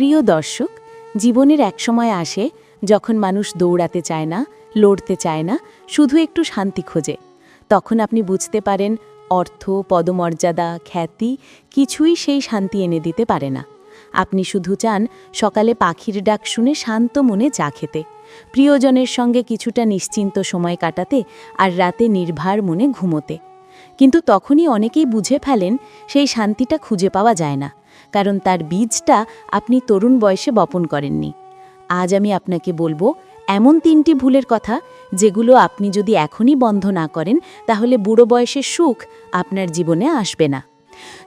প্রিয় দর্শক, জীবনের এক সময় আসে যখন মানুষ দৌড়াতে চায় না, লড়তে চায় না, শুধু একটু শান্তি খোঁজে। তখন আপনি বুঝতে পারেন অর্থ, পদমর্যাদা, খ্যাতি কিছুই সেই শান্তি এনে দিতে পারে না। আপনি শুধু চান সকালে পাখির ডাক শুনে শান্ত মনে চা খেতে। প্রিয়জনের সঙ্গে কিছুটা নিশ্চিন্ত সময় কাটাতে আর রাতে নির্ভার মনে ঘুমোতে। কিন্তু তখনই অনেকেই বুঝে ফেলেন সেই শান্তিটা খুঁজে পাওয়া যায় না। কারণ তার বীজটা আপনি তরুণ বয়সে বপন করেননি। আজ আমি আপনাকে বলব, এমন তিনটি ভুলের কথা যেগুলো আপনি যদি এখনই বন্ধ না করেন, তাহলে বুড়ো বয়সের সুখ আপনার জীবনে আসবে না।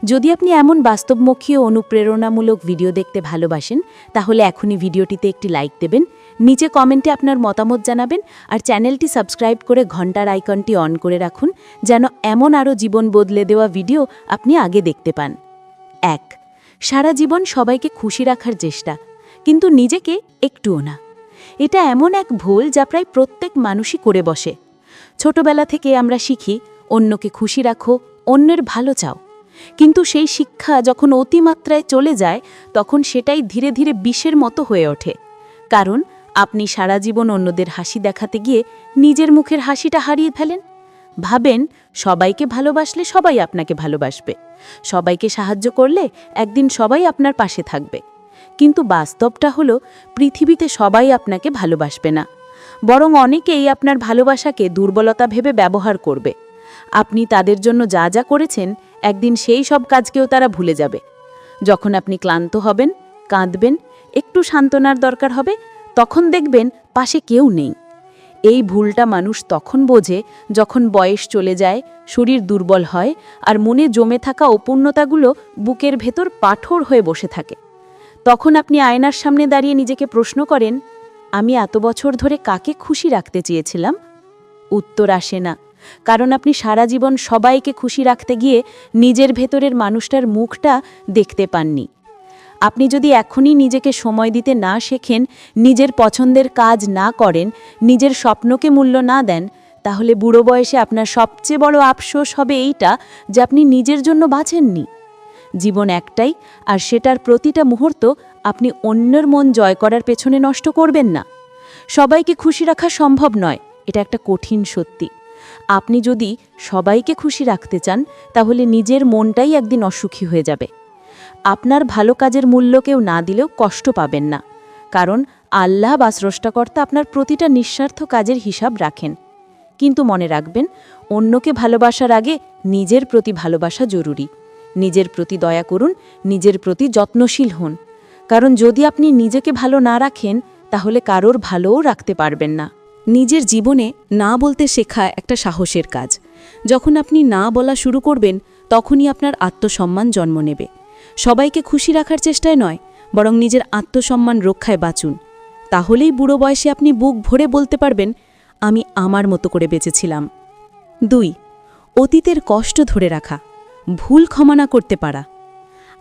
যদি আপনি এমন বাস্তবমুখী ও অনুপ্রেরণামূলক ভিডিও দেখতে ভালোবাসেন, তাহলে এখনই ভিডিওটিতে একটি লাইক দেবেন, নিচে কমেন্টে আপনার মতামত জানাবেন, আর চ্যানেলটি সাবস্ক্রাইব করে ঘণ্টার আইকনটি অন করে রাখুন, যেন এমন আরও জীবন বদলে দেওয়া ভিডিও আপনি আগে দেখতে পান। এক সারা জীবন সবাইকে খুশি রাখার চেষ্টা, কিন্তু নিজেকে একটুও না। এটা এমন এক ভুল যা প্রায় প্রত্যেক মানুষই করে বসে। ছোটবেলা থেকে আমরা শিখি, অন্যকে খুশি রাখো, অন্যের ভালো চাও। কিন্তু সেই শিক্ষা যখন অতিমাত্রায় চলে যায়, তখন সেটাই ধীরে ধীরে বিষের মতো হয়ে ওঠে। কারণ, আপনি সারা জীবন অন্যদের হাসি দেখাতে গিয়ে নিজের মুখের হাসিটা হারিয়ে ফেলেন। ভাবেন, সবাইকে ভালোবাসলে সবাই আপনাকে ভালোবাসবে। সবাইকে সাহায্য করলে একদিন সবাই আপনার পাশে থাকবে। কিন্তু বাস্তবটা হলো, পৃথিবীতে সবাই আপনাকে ভালোবাসবে না। বরং অনেকেই আপনার ভালোবাসাকে দুর্বলতা ভেবে ব্যবহার করবে। আপনি তাদের জন্য যা যা করেছেন, একদিন সেই সব কাজকেও তারা ভুলে যাবে। যখন আপনি ক্লান্ত হবেন, কাঁদবেন, একটু সান্ত্বনার দরকার হবে, তখন দেখবেন পাশে কেউ নেই। এই ভুলটা মানুষ তখন বোঝে যখন বয়স চলে যায়, শরীর দুর্বল হয় আর মনে জমে থাকা অপূর্ণতাগুলো বুকের ভেতর পাথর হয়ে বসে থাকে। তখন আপনি আয়নার সামনে দাঁড়িয়ে নিজেকে প্রশ্ন করেন, আমি এত বছর ধরে কাকে খুশি রাখতে চেয়েছিলাম? উত্তর আসে না, কারণ আপনি সারা জীবন সবাইকে খুশি রাখতে গিয়ে নিজের ভেতরের মানুষটার মুখটা দেখতে পাননি। আপনি যদি এখনই নিজেকে সময় দিতে না শেখেন, নিজের পছন্দের কাজ না করেন, নিজের স্বপ্নকে মূল্য না দেন, তাহলে বুড়ো বয়সে আপনার সবচেয়ে বড় আফসোস হবে এইটা যে আপনি নিজের জন্য বাঁচেননি। জীবন একটাই, আর সেটার প্রতিটা মুহূর্ত আপনি অন্যের মন জয় করার পেছনে নষ্ট করবেন না। সবাইকে খুশি রাখা সম্ভব নয়, এটা একটা কঠিন সত্যি। আপনি যদি সবাইকে খুশি রাখতে চান, তাহলে নিজের মনটাই একদিন অসুখী হয়ে যাবে। আপনার ভালো কাজের মূল্য কেউ না দিলেও কষ্ট পাবেন না। কারণ আল্লাহ বা স্রষ্টাকর্তা আপনার প্রতিটা নিঃস্বার্থ কাজের হিসাব রাখেন। কিন্তু মনে রাখবেন, অন্যকে ভালোবাসার আগে নিজের প্রতি ভালোবাসা জরুরি। নিজের প্রতি দয়া করুন, নিজের প্রতি যত্নশীল হন। কারণ যদি আপনি নিজেকে ভালো না রাখেন, তাহলে কারোর ভালোও রাখতে পারবেন না। নিজের জীবনে না বলতে শেখা একটা সাহসের কাজ। যখন আপনি না বলা শুরু করবেন, তখনই আপনার আত্মসম্মান জন্ম নেবে। সবাইকে খুশি রাখার চেষ্টায় নয়, বরং নিজের আত্মসম্মান রক্ষায় বাঁচুন। তাহলেই বুড়ো বয়সে আপনি বুক ভরে বলতে পারবেন, আমি আমার মতো করে বেঁচেছিলাম। দুই, অতীতের কষ্ট ধরে রাখা, ভুল ক্ষমা না করতে পারা।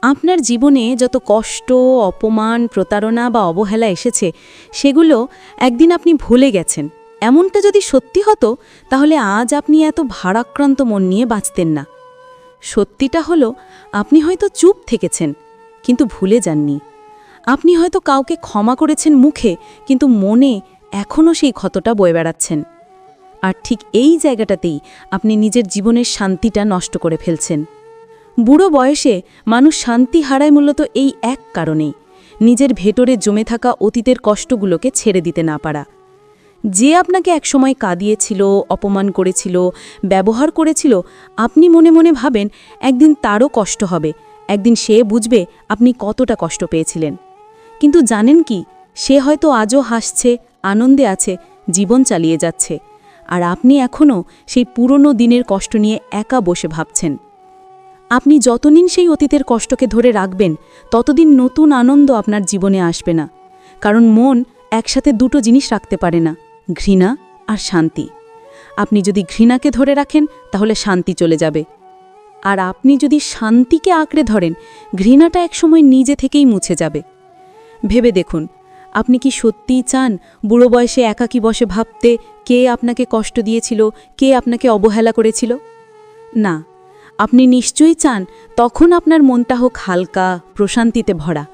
আপনার জীবনে যত কষ্ট, অপমান, প্রতারণা বা অবহেলা এসেছে, সেগুলো একদিন আপনি ভুলে গেছেন। এমনটা যদি সত্যি হতো, তাহলে আজ আপনি এত ভারাক্রান্ত মন নিয়ে বাঁচতেন না। সত্যিটা হলো, আপনি হয়তো চুপ থেকেছেন, কিন্তু ভুলে যাননি। আপনি হয়তো কাউকে ক্ষমা করেছেন মুখে, কিন্তু মনে এখনও সেই ক্ষতটা বয়ে বেড়াচ্ছেন। আর ঠিক এই জায়গাটাতেই আপনি নিজের জীবনের শান্তিটা নষ্ট করে ফেলছেন। বুড়ো বয়সে মানুষ শান্তি হারায় মূলত এই এক কারণেই, নিজের ভেতরে জমে থাকা অতীতের কষ্টগুলোকে ছেড়ে দিতে না পারা। যে আপনাকে একসময় কাঁদিয়েছিল, অপমান করেছিল, ব্যবহার করেছিল, আপনি মনে মনে ভাবেন, একদিন তারও কষ্ট হবে। একদিন সে বুঝবে আপনি কতটা কষ্ট পেয়েছিলেন। কিন্তু জানেন কি, সে হয়তো আজও হাসছে, আনন্দে আছে, জীবন চালিয়ে যাচ্ছে। আর আপনি এখনও সেই পুরনো দিনের কষ্ট নিয়ে একা বসে ভাবছেন। আপনি যতদিন সেই অতীতের কষ্টকে ধরে রাখবেন, ততদিন নতুন আনন্দ আপনার জীবনে আসবে না। কারণ মন একসাথে দুটো জিনিস রাখতে পারে না। ঘৃণা আর শান্তি। আপনি যদি ঘৃণাকে ধরে রাখেন, তাহলে শান্তি চলে যাবে। আর আপনি যদি শান্তিকে আঁকড়ে ধরেন, ঘৃণাটা একসময় নিজে থেকেই মুছে যাবে। ভেবে দেখুন, আপনি কি সত্যিই চান বুড়ো বয়সে একাকী বসে ভাবতে কে আপনাকে কষ্ট দিয়েছিল, কে আপনাকে অবহেলা করেছিল? না, আপনি নিশ্চয়ই চান তখন আপনার মনটা হোক হালকা, প্রশান্তিতে ভরা।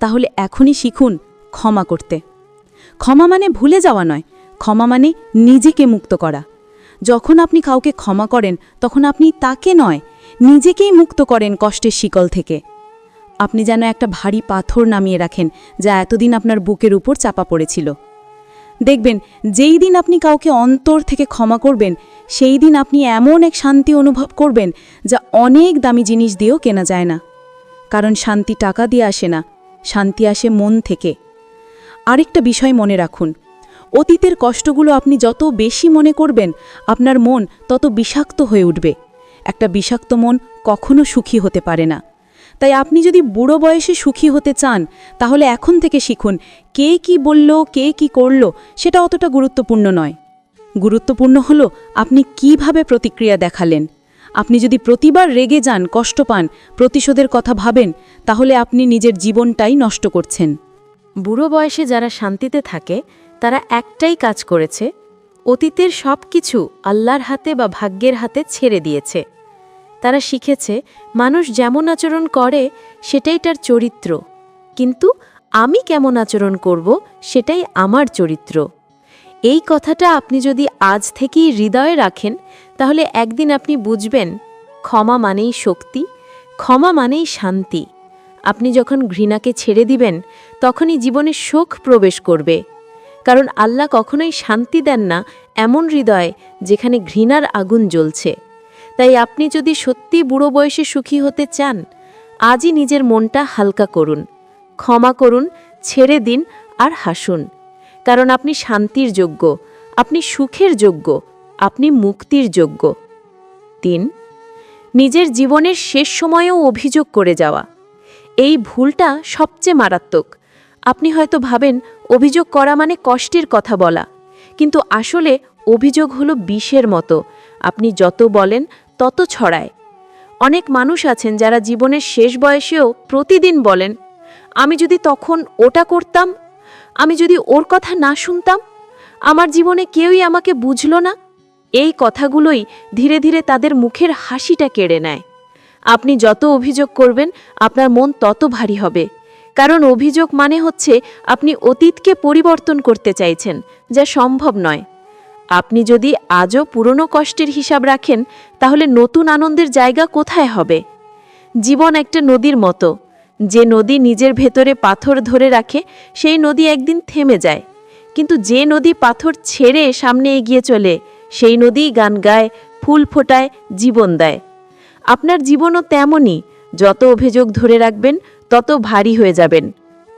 তাহলে এখনই শিখুন ক্ষমা করতে। ক্ষমা মানে ভুলে যাওয়া নয় ক্ষমা মানে নিজেকে মুক্ত করা। যখন আপনি কাউকে ক্ষমা করেন, তখন আপনি তাকে নয়, নিজেকেই মুক্ত করেন কষ্টের শিকল থেকে। আপনি যেন একটা ভারী পাথর নামিয়ে রাখেন, যা এতদিন আপনার বুকের উপর চাপা পড়েছিল। দেখবেন, যেই দিন আপনি কাউকে অন্তর থেকে ক্ষমা করবেন, সেই দিন আপনি এমন এক শান্তি অনুভব করবেন, যা অনেক দামি জিনিস দিয়েও কেনা যায় না। কারণ শান্তি টাকা দিয়ে আসে না, শান্তি আসে মন থেকে। আরেকটা বিষয় মনে রাখুন অতীতের কষ্টগুলো আপনি যত বেশি মনে করবেন, আপনার মন তত বিষাক্ত হয়ে উঠবে। একটা বিষাক্ত মন কখনো সুখী হতে পারে না। তাই আপনি যদি বুড়ো বয়সে সুখী হতে চান, তাহলে এখন থেকে শিখুন, কে কি বলল, কে কি করল, সেটা অতটা গুরুত্বপূর্ণ নয়। গুরুত্বপূর্ণ হলো আপনি কীভাবে প্রতিক্রিয়া দেখালেন। আপনি যদি প্রতিবার রেগে যান, কষ্ট পান, প্রতিশোধের কথা ভাবেন, তাহলে আপনি নিজের জীবনটাই নষ্ট করছেন। বুড়ো বয়সে যারা শান্তিতে থাকে তারা একটাই কাজ করেছে, অতীতের সব কিছু আল্লাহর হাতে বা ভাগ্যের হাতে ছেড়ে দিয়েছে। তারা শিখেছে, মানুষ যেমন আচরণ করে, সেটাই তার চরিত্র। কিন্তু আমি কেমন আচরণ করব, সেটাই আমার চরিত্র। এই কথাটা আপনি যদি আজ থেকেই হৃদয়ে রাখেন, তাহলে একদিন আপনি বুঝবেন, ক্ষমা মানেই শক্তি, ক্ষমা মানেই শান্তি। আপনি যখন ঘৃণাকে ছেড়ে দিবেন, তখনই জীবনে শোক প্রবেশ করবে। কারণ আল্লাহ কখনোই শান্তি দেন না এমন হৃদয় যেখানে ঘৃণার আগুন জ্বলছে। তাই আপনি যদি সত্যি বুড়ো বয়সে সুখী হতে চান, আজই নিজের মনটা হালকা করুন, ক্ষমা করুন, ছেড়ে দিন আর হাসুন। কারণ আপনি শান্তির যোগ্য, আপনি সুখের যোগ্য, আপনি মুক্তির যোগ্য। তিন, নিজের জীবনের শেষ সময়েও অভিযোগ করে যাওয়া। এই ভুলটা সবচেয়ে মারাত্মক। আপনি হয়তো ভাবেন, অভিযোগ করা মানে কষ্টের কথা বলা। কিন্তু আসলে অভিযোগ হলো বিষের মতো। আপনি যত বলেন, তত ছড়ায়। অনেক মানুষ আছেন যারা জীবনের শেষ বয়সেও প্রতিদিন বলেন, আমি যদি তখন ওটা করতাম, আমি যদি ওর কথা না শুনতাম, আমার জীবনে কেউই আমাকে বুঝল না। এই কথাগুলোই ধীরে ধীরে তাদের মুখের হাসিটা কেড়ে নেয়। আপনি যত অভিযোগ করবেন, আপনার মন তত ভারী হবে। কারণ অভিযোগ মানে হচ্ছে আপনি অতীতকে পরিবর্তন করতে চাইছেন, যা সম্ভব নয়। আপনি যদি আজও পুরনো কষ্টের হিসাব রাখেন, তাহলে নতুন আনন্দের জায়গা কোথায় হবে? জীবন একটা নদীর মতো। যে নদী নিজের ভেতরে পাথর ধরে রাখে, সেই নদী একদিন থেমে যায়। কিন্তু যে নদী পাথর ছেড়ে সামনে এগিয়ে চলে, সেই নদীই গান গায়, ফুল ফোটায়, জীবন দেয়। আপনার জীবনও তেমনই। যত অভিযোগ ধরে রাখবেন তত ভারী হয়ে যাবেন,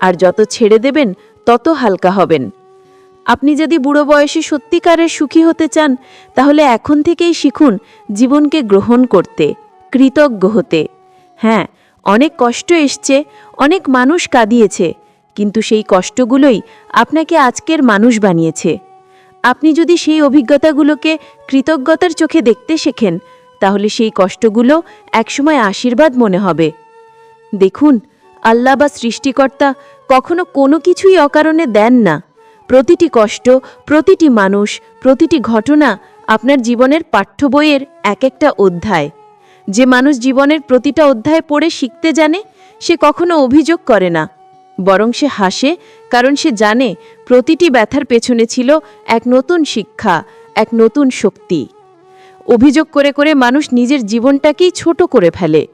আর যত ছেড়ে দেবেন, তত হালকা হবেন। আপনি যদি বুড়ো বয়সে সত্যিকারের সুখী হতে চান, তাহলে এখন থেকেই শিখুন জীবনকে গ্রহণ করতে, কৃতজ্ঞ হতে। হ্যাঁ অনেক কষ্ট এসছে, অনেক মানুষ কাঁদিয়েছে, কিন্তু সেই কষ্টগুলোই আপনাকে আজকের মানুষ বানিয়েছে। আপনি যদি সেই অভিজ্ঞতাগুলোকে কৃতজ্ঞতার চোখে দেখতে শেখেন, তাহলে সেই কষ্টগুলো একসময় আশীর্বাদ মনে হবে। দেখুন আল্লাহ বা সৃষ্টিকর্তা কখনো কোনো কিছুই অকারণে দেন না। প্রতিটি কষ্ট, প্রতিটি মানুষ, প্রতিটি ঘটনা আপনার জীবনের পাঠ্য বইয়ের এক একটা অধ্যায়। যে মানুষ জীবনের প্রতিটা অধ্যায় পড়ে শিখতে জানে, সে কখনো অভিযোগ করে না। বরং সে হাসে, কারণ সে জানে প্রতিটি ব্যথার পেছনে ছিল এক নতুন শিক্ষা, এক নতুন শক্তি। অভিযোগ করে করে মানুষ নিজের জীবনটাকেই ছোট করে ফেলে।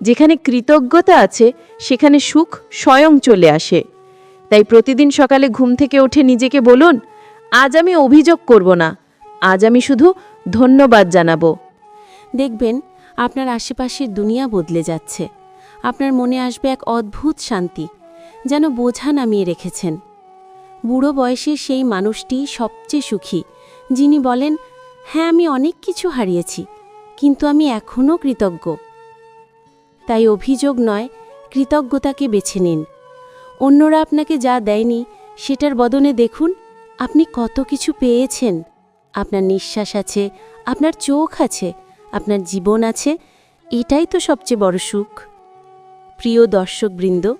যেখানে কৃতজ্ঞতা আছে, সেখানে সুখ স্বয়ং চলে আসে। তাই প্রতিদিন সকালে ঘুম থেকে উঠে নিজেকে বলুন, আজ আমি অভিযোগ করব না, আজ আমি শুধু ধন্যবাদ জানাব। দেখবেন, আপনার আশেপাশের দুনিয়া বদলে যাচ্ছে। আপনার মনে আসবে এক অদ্ভুত শান্তি, যেন বোঝা নামিয়ে রেখেছেন। বুড়ো বয়সের সেই মানুষটি সবচেয়ে সুখী, যিনি বলেন হ্যাঁ আমি অনেক কিছু হারিয়েছি, কিন্তু আমি এখনও কৃতজ্ঞ। তাই অভিযোগ নয়, কৃতজ্ঞতাকে বেছে নিন। অন্যরা আপনাকে যা দেয়নি, সেটার বদনে দেখুন, আপনি কত কিছু পেয়েছেন। আপনার নিঃশ্বাস আছে, আপনার চোখ আছে, আপনার জীবন আছে, এটাই তো সবচেয়ে বড় সুখ। প্রিয় দর্শকবৃন্দ,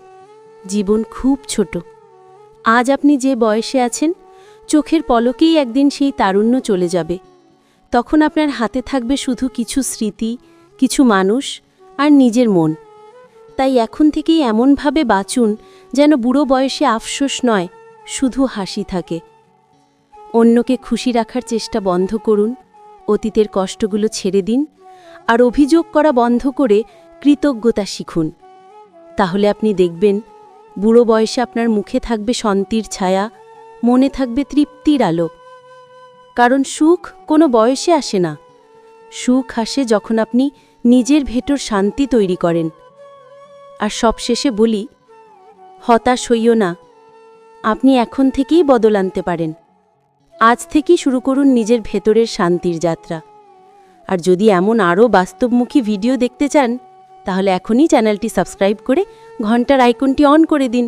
জীবন খুব ছোট। আজ আপনি যে বয়সে আছেন, চোখের পলকেই একদিন সেই তারুণ্য চলে যাবে। তখন আপনার হাতে থাকবে শুধু কিছু স্মৃতি, কিছু মানুষ আর নিজের মন। তাই এখন থেকেই এমনভাবে বাঁচুন যেন বুড়ো বয়সে আফসোস নয়, শুধু হাসি থাকে। অন্যকে খুশি রাখার চেষ্টা বন্ধ করুন, অতীতের কষ্টগুলো ছেড়ে দিন, আর অভিযোগ করা বন্ধ করে কৃতজ্ঞতা শিখুন। তাহলে আপনি দেখবেন, বুড়ো বয়সে আপনার মুখে থাকবে শান্তির ছায়া, মনে থাকবে তৃপ্তির আলো। কারণ সুখ কোনো বয়সে আসে না। সুখ আসে যখন আপনি নিজের ভেতর শান্তি তৈরি করেন। আর সবশেষে বলি, হতাশ হইও না, আপনি এখন থেকেই বদল আনতে পারেন। আজ থেকেই শুরু করুন নিজের ভেতরের শান্তির যাত্রা। আর যদি এমন আরও বাস্তবমুখী ভিডিও দেখতে চান, তাহলে এখনই চ্যানেলটি সাবস্ক্রাইব করে ঘণ্টার আইকনটি অন করে দিন।